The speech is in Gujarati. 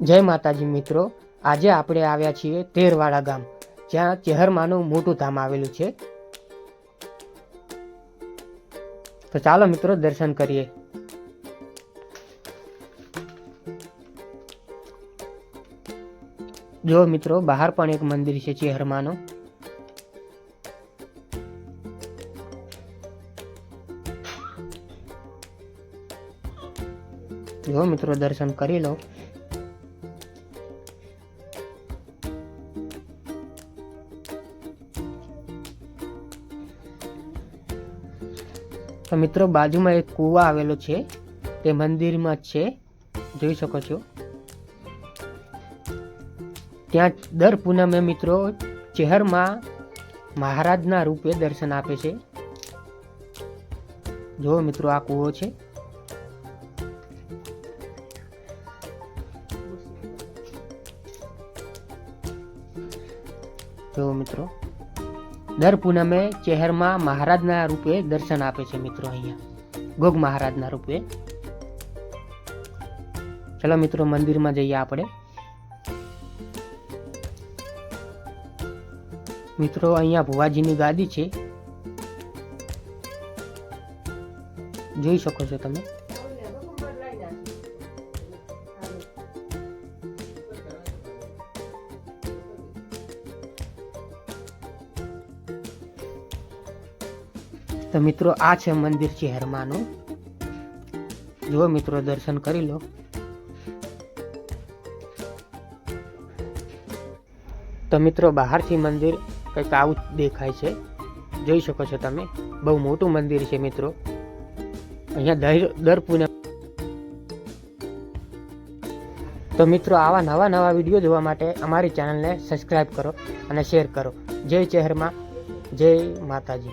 જય માતાજી મિત્રો, આજે આપણે આવ્યા છીએ તેરવાડા ગામ, જ્યાં ચેહરમાનું મોટું ધામ આવેલું છે. તો ચાલો મિત્રો, દર્શન કરીએ. જો મિત્રો, બહાર પણ એક મંદિર છે ચેહરમાનું. જો મિત્રો, દર્શન કરી લો. તો મિત્રો, બાજુમાં એક કૂવો આવેલો છે. તે મંદિરમાં છે. જોઈ શકો છો. ત્યાં દર પૂનમે મિત્રો, ચેહરમાં મહારાજના રૂપે દર્શન આપે છે. જો મિત્રો, આ કૂવો છે. જો મિત્રો. દર પૂનમે ચહેરમાં મહારાજના રૂપે દર્શન આપે છે મિત્રો અહીંયા. ગોગ મહારાજના રૂપે. ચલો મિત્રો, મંદિરમાં જઈએ આપણે. મિત્રો, અહીંયા ભુવાજીની ગાદી છે. જોઈ શકો છો તમે. તો મિત્રો આ છે મંદિર ચહેરમાનું. હરમાનું જુઓ મિત્રો, દર્શન કરી લો. તો મિત્રો, બહારથી મંદિર કંઈક આવું દેખાય છે. જોઈ શકો છો તમે. બહુ મોટું મંદિર છે મિત્રો. અહીંયા દર દર પૂનમ તો મિત્રો, આવા નવા નવા વીડિયો જોવા માટે અમારી ચેનલને સબસ્ક્રાઈબ કરો અને શેર કરો. જય ચહેરમાં. જય માતાજી.